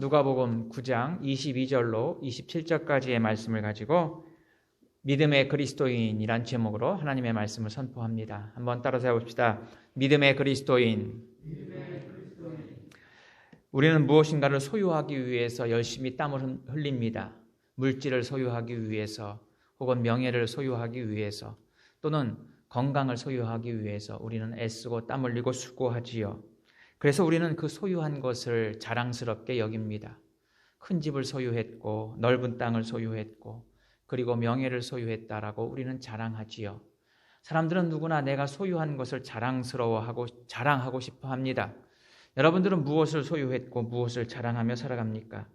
누가복음 9장 22절로 27절까지의 말씀을 가지고 믿음의 그리스도인이란 제목으로 하나님의 말씀을 선포합니다. 한번 따라서 해봅시다. 믿음의 그리스도인. 우리는 무엇인가를 소유하기 위해서 열심히 땀을 흘립니다. 물질을 소유하기 위해서 혹은 명예를 소유하기 위해서 또는 건강을 소유하기 위해서 우리는 애쓰고 땀 흘리고 수고하지요. 그래서 우리는 그 소유한 것을 자랑스럽게 여깁니다. 큰 집을 소유했고 넓은 땅을 소유했고 그리고 명예를 소유했다라고 우리는 자랑하지요. 사람들은 누구나 내가 소유한 것을 자랑스러워하고 자랑하고 싶어 합니다. 여러분들은 무엇을 소유했고 무엇을 자랑하며 살아갑니까?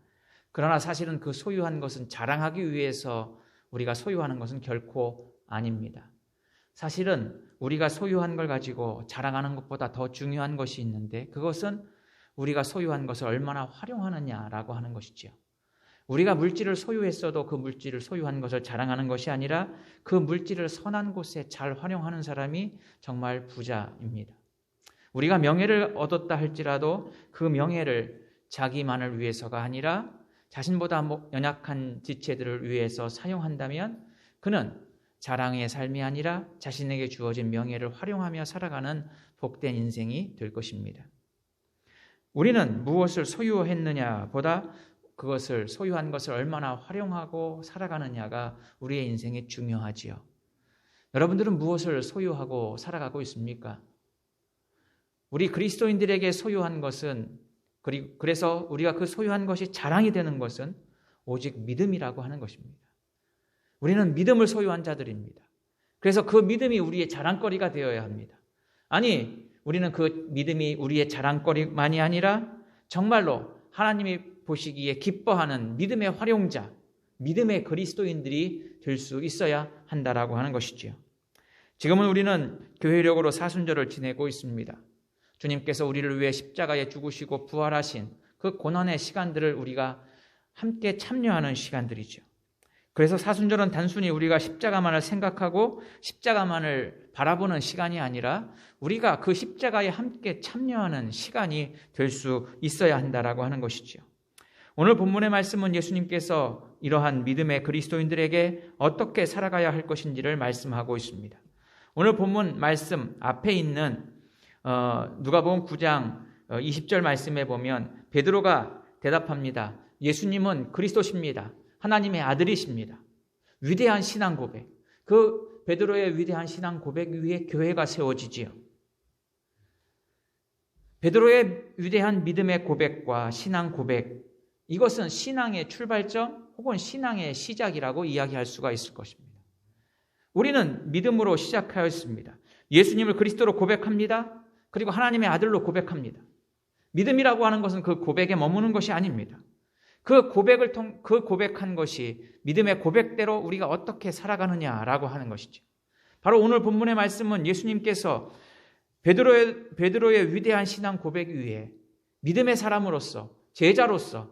그러나 사실은 그 소유한 것은 자랑하기 위해서 우리가 소유하는 것은 결코 아닙니다. 사실은 우리가 소유한 걸 가지고 자랑하는 것보다 더 중요한 것이 있는데 그것은 우리가 소유한 것을 얼마나 활용하느냐라고 하는 것이지요. 우리가 물질을 소유했어도 그 물질을 소유한 것을 자랑하는 것이 아니라 그 물질을 선한 곳에 잘 활용하는 사람이 정말 부자입니다. 우리가 명예를 얻었다 할지라도 그 명예를 자기만을 위해서가 아니라 자신보다 뭐 연약한 지체들을 위해서 사용한다면 그는 자랑의 삶이 아니라 자신에게 주어진 명예를 활용하며 살아가는 복된 인생이 될 것입니다. 우리는 무엇을 소유했느냐 보다 그것을 소유한 것을 얼마나 활용하고 살아가느냐가 우리의 인생에 중요하지요. 여러분들은 무엇을 소유하고 살아가고 있습니까? 우리 그리스도인들에게 소유한 것은 그래서 우리가 그 소유한 것이 자랑이 되는 것은 오직 믿음이라고 하는 것입니다. 우리는 믿음을 소유한 자들입니다. 그래서 그 믿음이 우리의 자랑거리가 되어야 합니다. 아니, 우리는 그 믿음이 우리의 자랑거리만이 아니라 정말로 하나님이 보시기에 기뻐하는 믿음의 활용자, 믿음의 그리스도인들이 될 수 있어야 한다라고 하는 것이지요. 지금은 우리는 교회력으로 사순절을 지내고 있습니다. 주님께서 우리를 위해 십자가에 죽으시고 부활하신 그 고난의 시간들을 우리가 함께 참여하는 시간들이죠. 그래서 사순절은 단순히 우리가 십자가만을 생각하고 십자가만을 바라보는 시간이 아니라 우리가 그 십자가에 함께 참여하는 시간이 될 수 있어야 한다라고 하는 것이지요. 오늘 본문의 말씀은 예수님께서 이러한 믿음의 그리스도인들에게 어떻게 살아가야 할 것인지를 말씀하고 있습니다. 오늘 본문 말씀 앞에 있는 어, 누가복음 9장 20절 어, 말씀에 보면 베드로가 대답합니다. 예수님은 그리스도십니다. 하나님의 아들이십니다. 위대한 신앙 고백. 그 베드로의 위대한 신앙 고백 위에 교회가 세워지지요. 베드로의 위대한 믿음의 고백과 신앙 고백, 이것은 신앙의 출발점 혹은 신앙의 시작이라고 이야기할 수가 있을 것입니다. 우리는 믿음으로 시작하였습니다. 예수님을 그리스도로 고백합니다. 그리고 하나님의 아들로 고백합니다. 믿음이라고 하는 것은 그 고백에 머무는 것이 아닙니다. 그 고백을 통, 그 고백한 것이 믿음의 고백대로 우리가 어떻게 살아가느냐라고 하는 것이죠. 바로 오늘 본문의 말씀은 예수님께서 베드로의, 베드로의 위대한 신앙 고백 위에 믿음의 사람으로서, 제자로서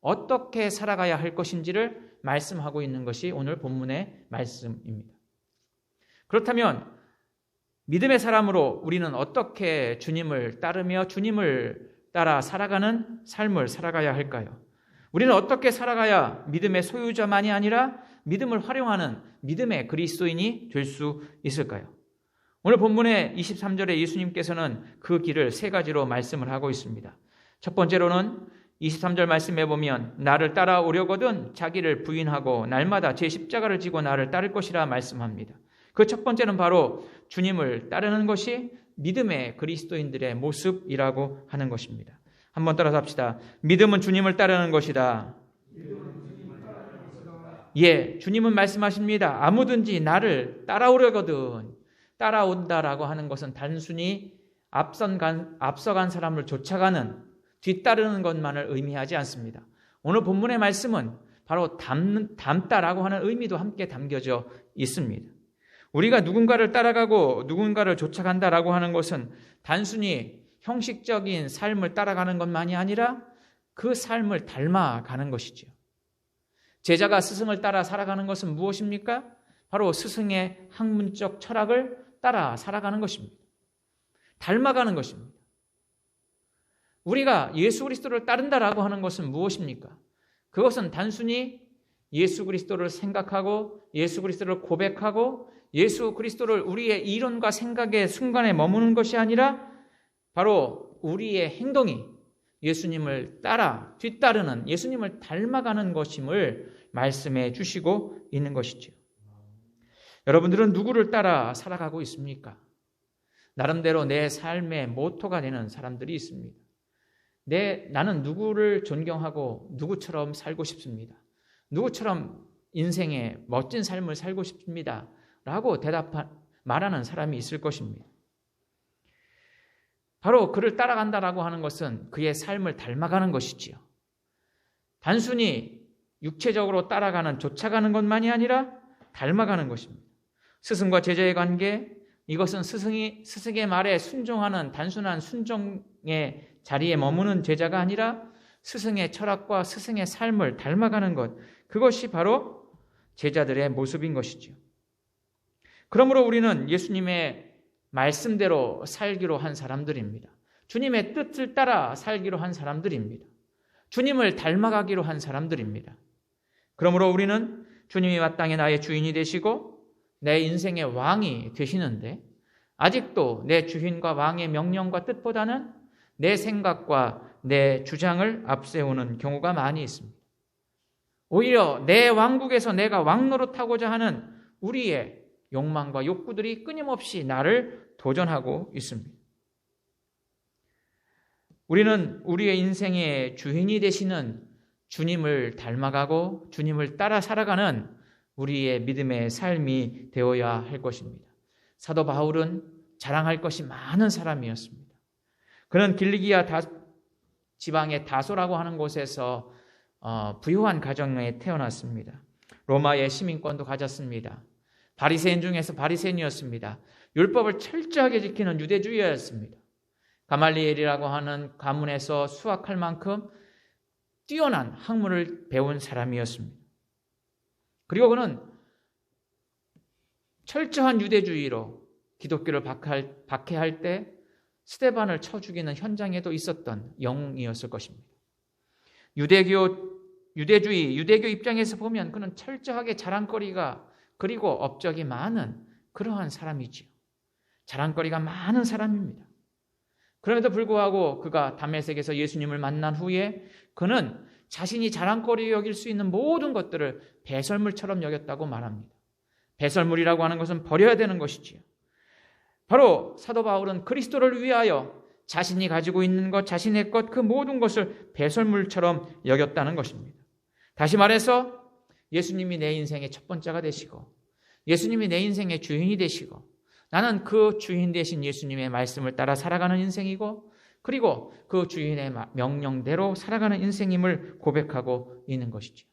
어떻게 살아가야 할 것인지를 말씀하고 있는 것이 오늘 본문의 말씀입니다. 그렇다면 믿음의 사람으로 우리는 어떻게 주님을 따르며 주님을 따라 살아가는 삶을 살아가야 할까요? 우리는 어떻게 살아가야 믿음의 소유자만이 아니라 믿음을 활용하는 믿음의 그리스도인이 될 수 있을까요? 오늘 본문의 23절에 예수님께서는 그 길을 세 가지로 말씀을 하고 있습니다. 첫 번째로는 23절 말씀해 보면 나를 따라오려거든 자기를 부인하고 날마다 제 십자가를 지고 나를 따를 것이라 말씀합니다. 그 첫 번째는 바로 주님을 따르는 것이 믿음의 그리스도인들의 모습이라고 하는 것입니다. 한번 따라서 합시다. 믿음은 주님을 따르는 것이다. 예, 주님은 말씀하십니다. 아무든지 나를 따라오려거든 따라온다라고 하는 것은 단순히 앞선 앞서간 사람을 쫓아가는 뒤따르는 것만을 의미하지 않습니다. 오늘 본문의 말씀은 바로 담, 담다라고 하는 의미도 함께 담겨져 있습니다. 우리가 누군가를 따라가고 누군가를 쫓아간다라고 하는 것은 단순히 형식적인 삶을 따라가는 것만이 아니라 그 삶을 닮아가는 것이죠. 제자가 스승을 따라 살아가는 것은 무엇입니까? 바로 스승의 학문적 철학을 따라 살아가는 것입니다. 닮아가는 것입니다. 우리가 예수 그리스도를 따른다라고 하는 것은 무엇입니까? 그것은 단순히 예수 그리스도를 생각하고 예수 그리스도를 고백하고 예수 그리스도를 우리의 이론과 생각의 순간에 머무는 것이 아니라 바로 우리의 행동이 예수님을 따라 뒤따르는 예수님을 닮아가는 것임을 말씀해 주시고 있는 것이죠. 여러분들은 누구를 따라 살아가고 있습니까? 나름대로 내 삶의 모토가 되는 사람들이 있습니다. 내, 나는 누구를 존경하고 누구처럼 살고 싶습니다. 누구처럼 인생의 멋진 삶을 살고 싶습니다. 라고 대답, 말하는 사람이 있을 것입니다. 바로 그를 따라간다라고 하는 것은 그의 삶을 닮아가는 것이지요. 단순히 육체적으로 따라가는, 쫓아가는 것만이 아니라 닮아가는 것입니다. 스승과 제자의 관계, 이것은 스승이, 스승의 말에 순종하는 단순한 순종의 자리에 머무는 제자가 아니라 스승의 철학과 스승의 삶을 닮아가는 것, 그것이 바로 제자들의 모습인 것이죠. 그러므로 우리는 예수님의 말씀대로 살기로 한 사람들입니다. 주님의 뜻을 따라 살기로 한 사람들입니다. 주님을 닮아가기로 한 사람들입니다. 그러므로 우리는 주님이 마땅히 나의 주인이 되시고 내 인생의 왕이 되시는데 아직도 내 주인과 왕의 명령과 뜻보다는 내 생각과 내 주장을 앞세우는 경우가 많이 있습니다. 오히려 내 왕국에서 내가 왕 노릇하고자 하는 우리의 욕망과 욕구들이 끊임없이 나를 도전하고 있습니다. 우리는 우리의 인생의 주인이 되시는 주님을 닮아가고 주님을 따라 살아가는 우리의 믿음의 삶이 되어야 할 것입니다. 사도 바울은 자랑할 것이 많은 사람이었습니다. 그는 길리기아 다, 지방의 다소라고 하는 곳에서 어, 부유한 가정에 태어났습니다. 로마의 시민권도 가졌습니다. 바리새인 중에서 바리새인이었습니다. 율법을 철저하게 지키는 유대주의였습니다. 가말리엘이라고 하는 가문에서 수학할 만큼 뛰어난 학문을 배운 사람이었습니다. 그리고 그는 철저한 유대주의로 기독교를 박해할 때 스테반을 쳐 죽이는 현장에도 있었던 영웅이었을 것입니다. 유대교 유대주의 유대교 입장에서 보면 그는 철저하게 자랑거리가 그리고 업적이 많은 그러한 사람이지요. 자랑거리가 많은 사람입니다. 그럼에도 불구하고 그가 담메색에서 예수님을 만난 후에 그는 자신이 자랑거리 여길 수 있는 모든 것들을 배설물처럼 여겼다고 말합니다. 배설물이라고 하는 것은 버려야 되는 것이지요. 바로 사도 바울은 그리스도를 위하여 자신이 가지고 있는 것, 자신의 것, 그 모든 것을 배설물처럼 여겼다는 것입니다. 다시 말해서 예수님이 내 인생의 첫 번째가 되시고, 예수님이 내 인생의 주인이 되시고, 나는 그 주인 되신 예수님의 말씀을 따라 살아가는 인생이고, 그리고 그 주인의 명령대로 살아가는 인생임을 고백하고 있는 것이죠.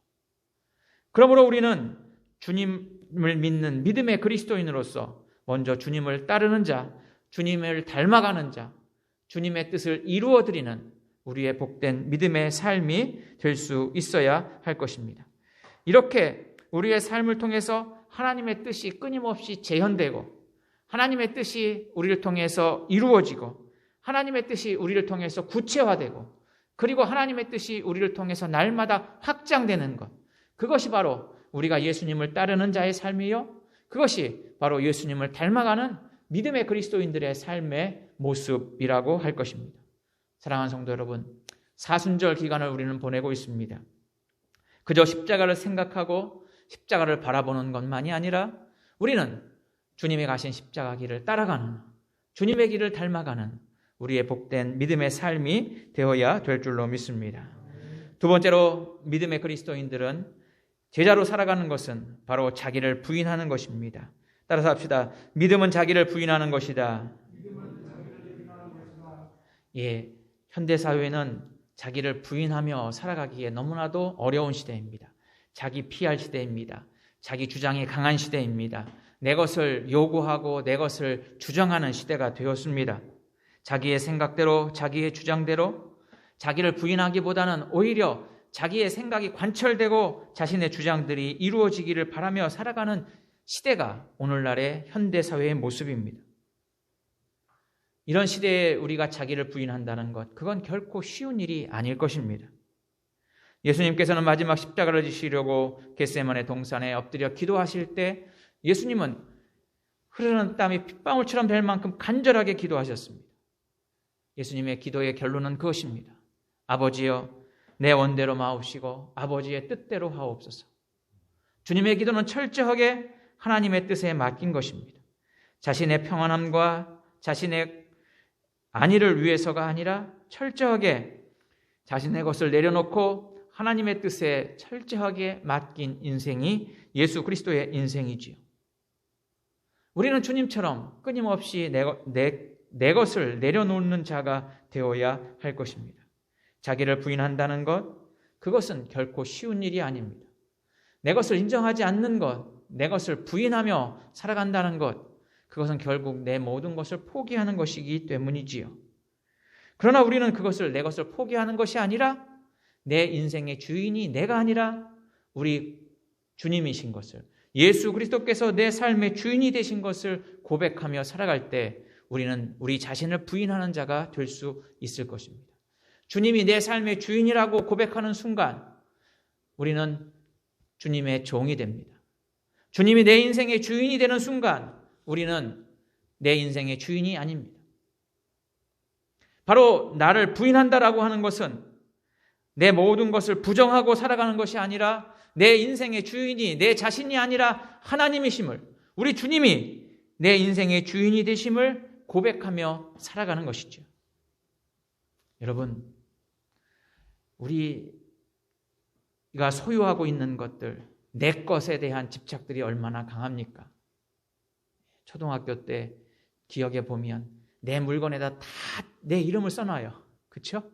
그러므로 우리는 주님을 믿는 믿음의 그리스도인으로서 먼저 주님을 따르는 자, 주님을 닮아가는 자, 주님의 뜻을 이루어 드리는 우리의 복된 믿음의 삶이 될 수 있어야 할 것입니다. 이렇게 우리의 삶을 통해서 하나님의 뜻이 끊임없이 재현되고 하나님의 뜻이 우리를 통해서 이루어지고 하나님의 뜻이 우리를 통해서 구체화되고 그리고 하나님의 뜻이 우리를 통해서 날마다 확장되는 것. 그것이 바로 우리가 예수님을 따르는 자의 삶이요. 그것이 바로 예수님을 닮아가는 믿음의 그리스도인들의 삶의 모습이라고 할 것입니다. 사랑하는 성도 여러분, 사순절 기간을 우리는 보내고 있습니다. 그저 십자가를 생각하고 십자가를 바라보는 것만이 아니라 우리는 주님의 가신 십자가 길을 따라가는 주님의 길을 닮아가는 우리의 복된 믿음의 삶이 되어야 될 줄로 믿습니다. 두 번째로 믿음의 그리스도인들은 제자로 살아가는 것은 바로 자기를 부인하는 것입니다. 따라서 합시다. 믿음은 자기를 부인하는 것이다. 예, 현대 사회는 자기를 부인하며 살아가기에 너무나도 어려운 시대입니다. 자기 피할 시대입니다. 자기 주장이 강한 시대입니다. 내 것을 요구하고 내 것을 주장하는 시대가 되었습니다. 자기의 생각대로, 자기의 주장대로 자기를 부인하기보다는 오히려 자기의 생각이 관철되고 자신의 주장들이 이루어지기를 바라며 살아가는 시대가 오늘날의 현대 사회의 모습입니다. 이런 시대에 우리가 자기를 부인한다는 것, 그건 결코 쉬운 일이 아닐 것입니다. 예수님께서는 마지막 십자가를 지시려고 겟세만의 동산에 엎드려 기도하실 때 예수님은 흐르는 땀이 핏방울처럼 될 만큼 간절하게 기도하셨습니다. 예수님의 기도의 결론은 그것입니다. 아버지여, 내 원대로 마옵시고 아버지의 뜻대로 하옵소서. 주님의 기도는 철저하게 하나님의 뜻에 맡긴 것입니다. 자신의 평안함과 자신의 안위를 위해서가 아니라 철저하게 자신의 것을 내려놓고 하나님의 뜻에 철저하게 맡긴 인생이 예수 그리스도의 인생이지요. 우리는 주님처럼 끊임없이 내, 내, 내 것을 내려놓는 자가 되어야 할 것입니다. 자기를 부인한다는 것, 그것은 결코 쉬운 일이 아닙니다. 내 것을 인정하지 않는 것, 내 것을 부인하며 살아간다는 것, 그것은 결국 내 모든 것을 포기하는 것이기 때문이지요. 그러나 우리는 그것을 내 것을 포기하는 것이 아니라 내 인생의 주인이 내가 아니라 우리 주님이신 것을 예수 그리스도께서 내 삶의 주인이 되신 것을 고백하며 살아갈 때 우리는 우리 자신을 부인하는 자가 될 수 있을 것입니다. 주님이 내 삶의 주인이라고 고백하는 순간 우리는 주님의 종이 됩니다. 주님이 내 인생의 주인이 되는 순간 우리는 내 인생의 주인이 아닙니다. 바로 나를 부인한다라고 하는 것은 내 모든 것을 부정하고 살아가는 것이 아니라 내 인생의 주인이 내 자신이 아니라 하나님이심을 우리 주님이 내 인생의 주인이 되심을 고백하며 살아가는 것이죠. 여러분, 우리가 소유하고 있는 것들, 내 것에 대한 집착들이 얼마나 강합니까? 초등학교 때 기억해 보면 내 물건에다 다 내 이름을 써놔요. 그쵸?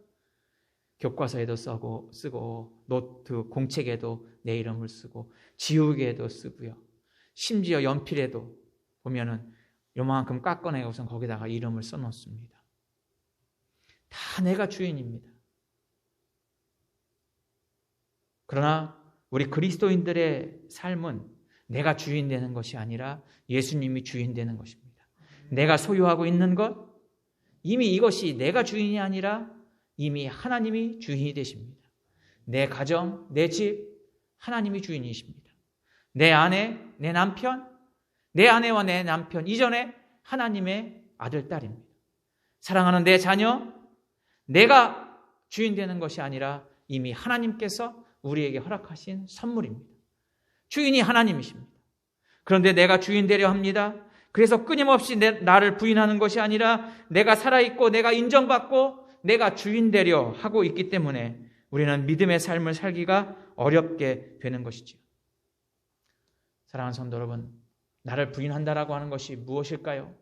교과서에도 쓰고, 쓰고, 노트, 공책에도 내 이름을 쓰고, 지우개에도 쓰고요. 심지어 연필에도 보면은 요만큼 깎아내고 우선 거기다가 이름을 써놓습니다. 다 내가 주인입니다. 그러나 우리 그리스도인들의 삶은 내가 주인 되는 것이 아니라 예수님이 주인 되는 것입니다. 내가 소유하고 있는 것, 이미 이것이 내가 주인이 아니라 이미 하나님이 주인이 되십니다. 내 가정, 내 집, 하나님이 주인이십니다. 내 아내, 내 남편, 내 아내와 내 남편 이전에 하나님의 아들, 딸입니다. 사랑하는 내 자녀, 내가 주인 되는 것이 아니라 이미 하나님께서 우리에게 허락하신 선물입니다. 주인이 하나님이십니다. 그런데 내가 주인 되려 합니다. 그래서 끊임없이 내, 나를 부인하는 것이 아니라 내가 살아있고 내가 인정받고 내가 주인 되려 하고 있기 때문에 우리는 믿음의 삶을 살기가 어렵게 되는 것이지요. 사랑하는 성도 여러분, 나를 부인한다라고 하는 것이 무엇일까요?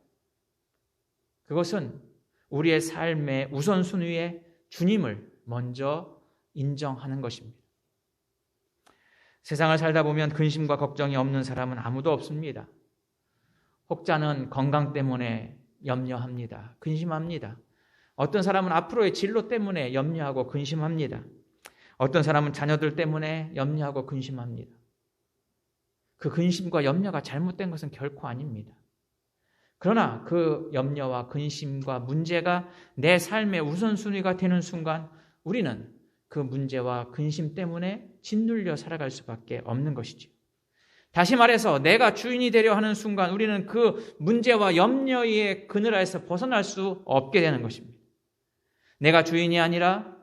그것은 우리의 삶의 우선순위에 주님을 먼저 인정하는 것입니다. 세상을 살다 보면 근심과 걱정이 없는 사람은 아무도 없습니다. 혹자는 건강 때문에 염려합니다. 근심합니다. 어떤 사람은 앞으로의 진로 때문에 염려하고 근심합니다. 어떤 사람은 자녀들 때문에 염려하고 근심합니다. 그 근심과 염려가 잘못된 것은 결코 아닙니다. 그러나 그 염려와 근심과 문제가 내 삶의 우선순위가 되는 순간 우리는 그 문제와 근심 때문에 짓눌려 살아갈 수밖에 없는 것이죠. 다시 말해서 내가 주인이 되려 하는 순간 우리는 그 문제와 염려의 그늘에서 벗어날 수 없게 되는 것입니다. 내가 주인이 아니라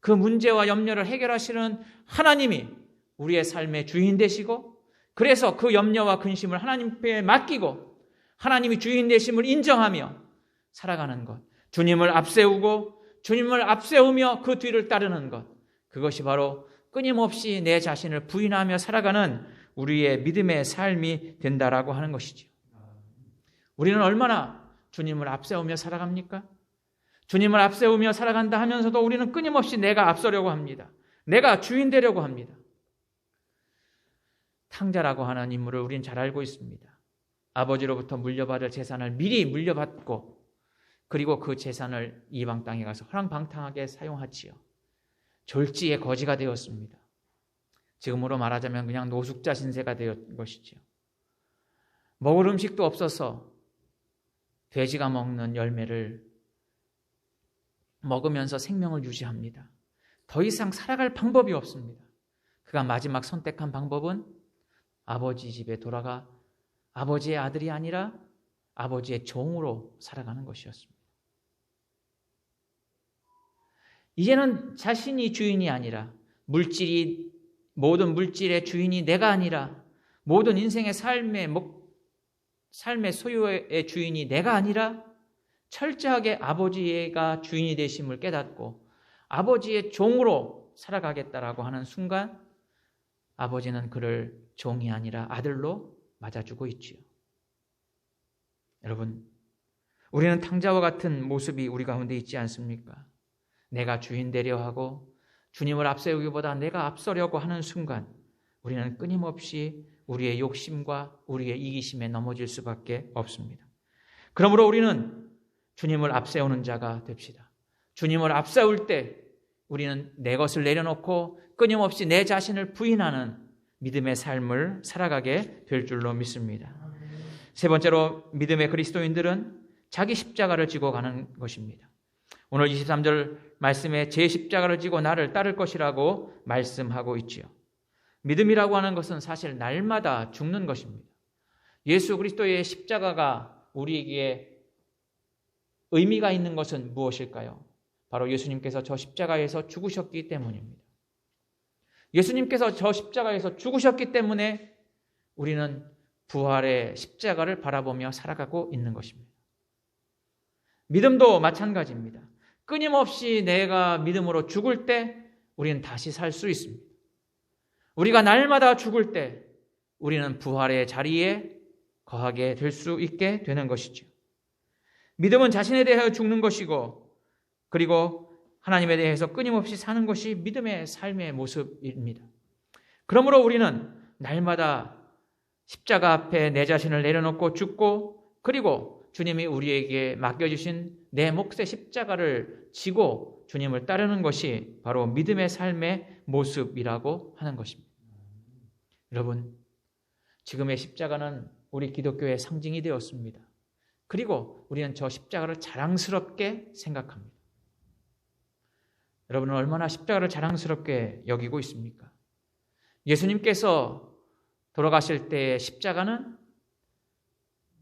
그 문제와 염려를 해결하시는 하나님이 우리의 삶의 주인 되시고 그래서 그 염려와 근심을 하나님께 맡기고 하나님이 주인 되심을 인정하며 살아가는 것. 주님을 앞세우고 주님을 앞세우며 그 뒤를 따르는 것. 그것이 바로 끊임없이 내 자신을 부인하며 살아가는 우리의 믿음의 삶이 된다라고 하는 것이죠. 우리는 얼마나 주님을 앞세우며 살아갑니까? 주님을 앞세우며 살아간다 하면서도 우리는 끊임없이 내가 앞서려고 합니다. 내가 주인 되려고 합니다. 탕자라고 하는 인물을 우리는 잘 알고 있습니다. 아버지로부터 물려받을 재산을 미리 물려받고 그리고 그 재산을 이방 땅에 가서 허랑방탕하게 사용하지요. 졸지의 거지가 되었습니다. 지금으로 말하자면 그냥 노숙자 신세가 되었 것이죠. 먹을 음식도 없어서 돼지가 먹는 열매를 먹으면서 생명을 유지합니다. 더 이상 살아갈 방법이 없습니다. 그가 마지막 선택한 방법은 아버지 집에 돌아가 아버지의 아들이 아니라 아버지의 종으로 살아가는 것이었습니다. 이제는 자신이 주인이 아니라 물질이 모든 물질의 주인이 내가 아니라 모든 인생의 삶의 목, 삶의 소유의 주인이 내가 아니라 철저하게 아버지가 주인이 되심을 깨닫고 아버지의 종으로 살아가겠다라고 하는 순간 아버지는 그를 종이 아니라 아들로 맞아주고 있지요. 여러분, 우리는 탕자와 같은 모습이 우리 가운데 있지 않습니까? 내가 주인 되려 하고 주님을 앞세우기보다 내가 앞서려고 하는 순간 우리는 끊임없이 우리의 욕심과 우리의 이기심에 넘어질 수밖에 없습니다. 그러므로 우리는 주님을 앞세우는 자가 됩시다. 주님을 앞세울 때 우리는 내 것을 내려놓고 끊임없이 내 자신을 부인하는 믿음의 삶을 살아가게 될 줄로 믿습니다. 세 번째로 믿음의 그리스도인들은 자기 십자가를 지고 가는 것입니다. 오늘 23절 말씀에 제 십자가를 지고 나를 따를 것이라고 말씀하고 있지요. 믿음이라고 하는 것은 사실 날마다 죽는 것입니다. 예수 그리스도의 십자가가 우리에게 의미가 있는 것은 무엇일까요? 바로 예수님께서 저 십자가에서 죽으셨기 때문입니다. 예수님께서 저 십자가에서 죽으셨기 때문에 우리는 부활의 십자가를 바라보며 살아가고 있는 것입니다. 믿음도 마찬가지입니다. 끊임없이 내가 믿음으로 죽을 때 우리는 다시 살 수 있습니다. 우리가 날마다 죽을 때 우리는 부활의 자리에 거하게 될 수 있게 되는 것이죠. 믿음은 자신에 대하여 죽는 것이고 그리고 하나님에 대해서 끊임없이 사는 것이 믿음의 삶의 모습입니다. 그러므로 우리는 날마다 십자가 앞에 내 자신을 내려놓고 죽고 그리고 주님이 우리에게 맡겨주신 내 몫의 십자가를 지고 주님을 따르는 것이 바로 믿음의 삶의 모습이라고 하는 것입니다. 여러분, 지금의 십자가는 우리 기독교의 상징이 되었습니다. 그리고 우리는 저 십자가를 자랑스럽게 생각합니다. 여러분은 얼마나 십자가를 자랑스럽게 여기고 있습니까? 예수님께서 돌아가실 때의 십자가는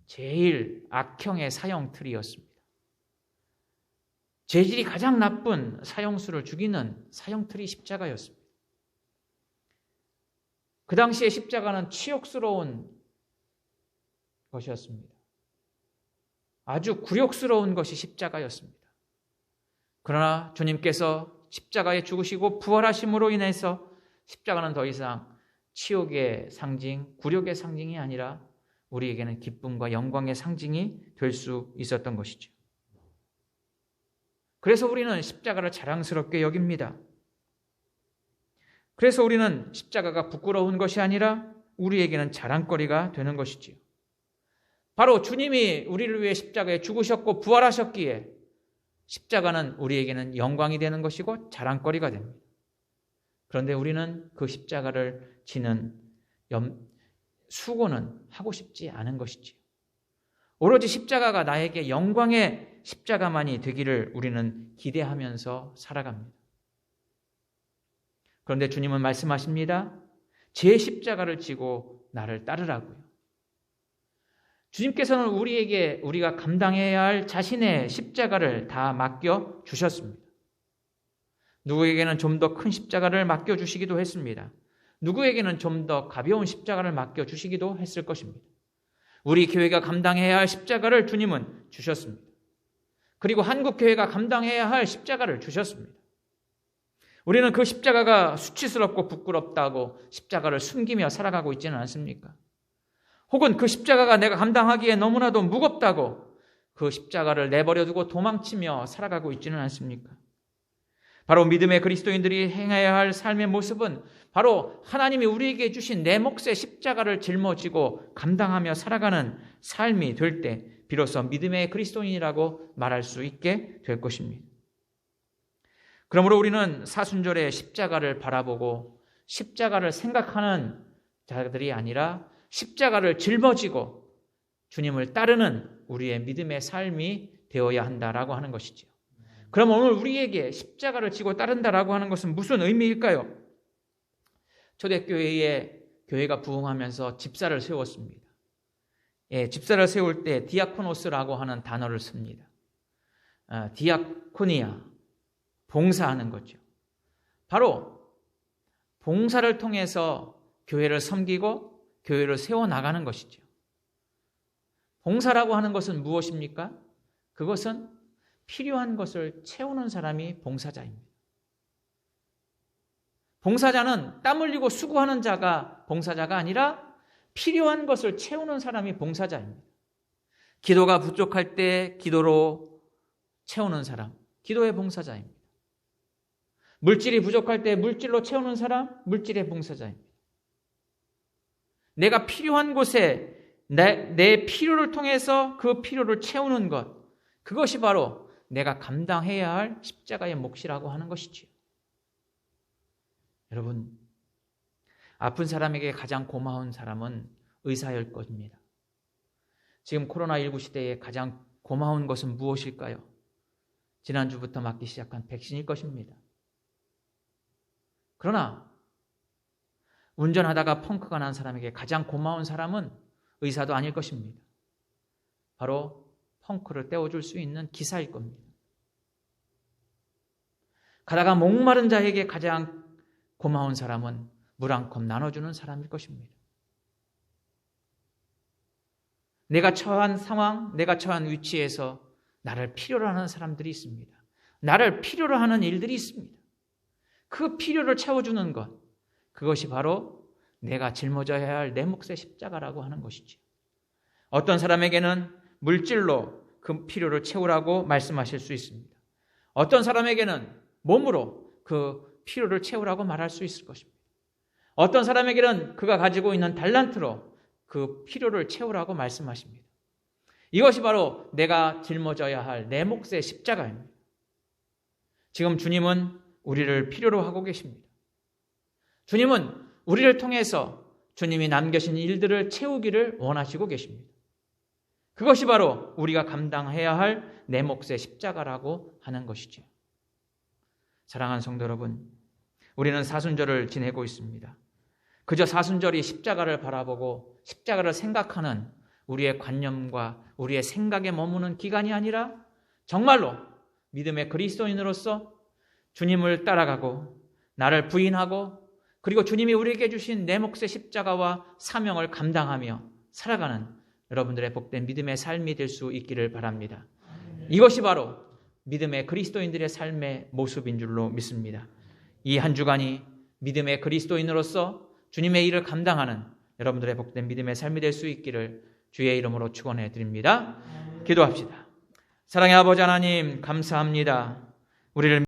제일 악형의 사형 틀이었습니다. 재질이 가장 나쁜 사형수를 죽이는 사형틀이 십자가였습니다. 그 당시에 십자가는 치욕스러운 것이었습니다. 아주 굴욕스러운 것이 십자가였습니다. 그러나 주님께서 십자가에 죽으시고 부활하심으로 인해서 십자가는 더 이상 치욕의 상징, 굴욕의 상징이 아니라 우리에게는 기쁨과 영광의 상징이 될 수 있었던 것이죠. 그래서 우리는 십자가를 자랑스럽게 여깁니다. 그래서 우리는 십자가가 부끄러운 것이 아니라 우리에게는 자랑거리가 되는 것이지요. 바로 주님이 우리를 위해 십자가에 죽으셨고 부활하셨기에 십자가는 우리에게는 영광이 되는 것이고 자랑거리가 됩니다. 그런데 우리는 그 십자가를 지는 염, 수고는 하고 싶지 않은 것이지요. 오로지 십자가가 나에게 영광의 십자가만이 되기를 우리는 기대하면서 살아갑니다. 그런데 주님은 말씀하십니다. 제 십자가를 지고 나를 따르라고요. 주님께서는 우리에게 우리가 감당해야 할 자신의 십자가를 다 맡겨 주셨습니다. 누구에게는 좀 더 큰 십자가를 맡겨 주시기도 했습니다. 누구에게는 좀 더 가벼운 십자가를 맡겨 주시기도 했을 것입니다. 우리 교회가 감당해야 할 십자가를 주님은 주셨습니다. 그리고 한국 교회가 감당해야 할 십자가를 주셨습니다. 우리는 그 십자가가 수치스럽고 부끄럽다고 십자가를 숨기며 살아가고 있지는 않습니까? 혹은 그 십자가가 내가 감당하기에 너무나도 무겁다고 그 십자가를 내버려 두고 도망치며 살아가고 있지는 않습니까? 바로 믿음의 그리스도인들이 행해야 할 삶의 모습은 바로 하나님이 우리에게 주신 내 몫의 십자가를 짊어지고 감당하며 살아가는 삶이 될 때 비로소 믿음의 그리스도인이라고 말할 수 있게 될 것입니다. 그러므로 우리는 사순절의 십자가를 바라보고 십자가를 생각하는 자들이 아니라 십자가를 짊어지고 주님을 따르는 우리의 믿음의 삶이 되어야 한다라고 하는 것이죠. 그럼 오늘 우리에게 십자가를 지고 따른다라고 하는 것은 무슨 의미일까요? 초대교회에 교회가 부흥하면서 집사를 세웠습니다. 예, 집사를 세울 때 디아코노스라고 하는 단어를 씁니다. 아, 디아코니아, 봉사하는 거죠. 바로 봉사를 통해서 교회를 섬기고 교회를 세워나가는 것이죠. 봉사라고 하는 것은 무엇입니까? 그것은 필요한 것을 채우는 사람이 봉사자입니다. 봉사자는 땀 흘리고 수고하는 자가 봉사자가 아니라 필요한 것을 채우는 사람이 봉사자입니다. 기도가 부족할 때 기도로 채우는 사람, 기도의 봉사자입니다. 물질이 부족할 때 물질로 채우는 사람, 물질의 봉사자입니다. 내가 필요한 곳에 내, 내 필요를 통해서 그 필요를 채우는 것, 그것이 바로 내가 감당해야 할 십자가의 몫이라고 하는 것이지요. 여러분, 아픈 사람에게 가장 고마운 사람은 의사일 것입니다. 지금 코로나19 시대에 가장 고마운 것은 무엇일까요? 지난주부터 맞기 시작한 백신일 것입니다. 그러나 운전하다가 펑크가 난 사람에게 가장 고마운 사람은 의사도 아닐 것입니다. 바로 펑크를 떼어줄 수 있는 기사일 겁니다. 가다가 목마른 자에게 가장 고마운 사람은 물 한 컵 나눠주는 사람일 것입니다. 내가 처한 상황, 내가 처한 위치에서 나를 필요로 하는 사람들이 있습니다. 나를 필요로 하는 일들이 있습니다. 그 필요를 채워주는 것, 그것이 바로 내가 짊어져야 할 내 몫의 십자가라고 하는 것이지. 어떤 사람에게는 물질로 그 필요를 채우라고 말씀하실 수 있습니다. 어떤 사람에게는 몸으로 그 필요를 채우라고 말할 수 있을 것입니다. 어떤 사람에게는 그가 가지고 있는 달란트로 그 필요를 채우라고 말씀하십니다. 이것이 바로 내가 짊어져야 할 내 몫의 십자가입니다. 지금 주님은 우리를 필요로 하고 계십니다. 주님은 우리를 통해서 주님이 남겨신 일들을 채우기를 원하시고 계십니다. 그것이 바로 우리가 감당해야 할 내 몫의 십자가라고 하는 것이죠. 사랑하는 성도 여러분, 우리는 사순절을 지내고 있습니다. 그저 사순절이 십자가를 바라보고 십자가를 생각하는 우리의 관념과 우리의 생각에 머무는 기간이 아니라 정말로 믿음의 그리스도인으로서 주님을 따라가고 나를 부인하고 그리고 주님이 우리에게 주신 내 몫의 십자가와 사명을 감당하며 살아가는 여러분들의 복된 믿음의 삶이 될 수 있기를 바랍니다. 이것이 바로 믿음의 그리스도인들의 삶의 모습인 줄로 믿습니다. 이 한 주간이 믿음의 그리스도인으로서 주님의 일을 감당하는 여러분들의 복된 믿음의 삶이 될 수 있기를 주의 이름으로 축원해 드립니다. 기도합시다. 사랑의 아버지 하나님 감사합니다. 우리를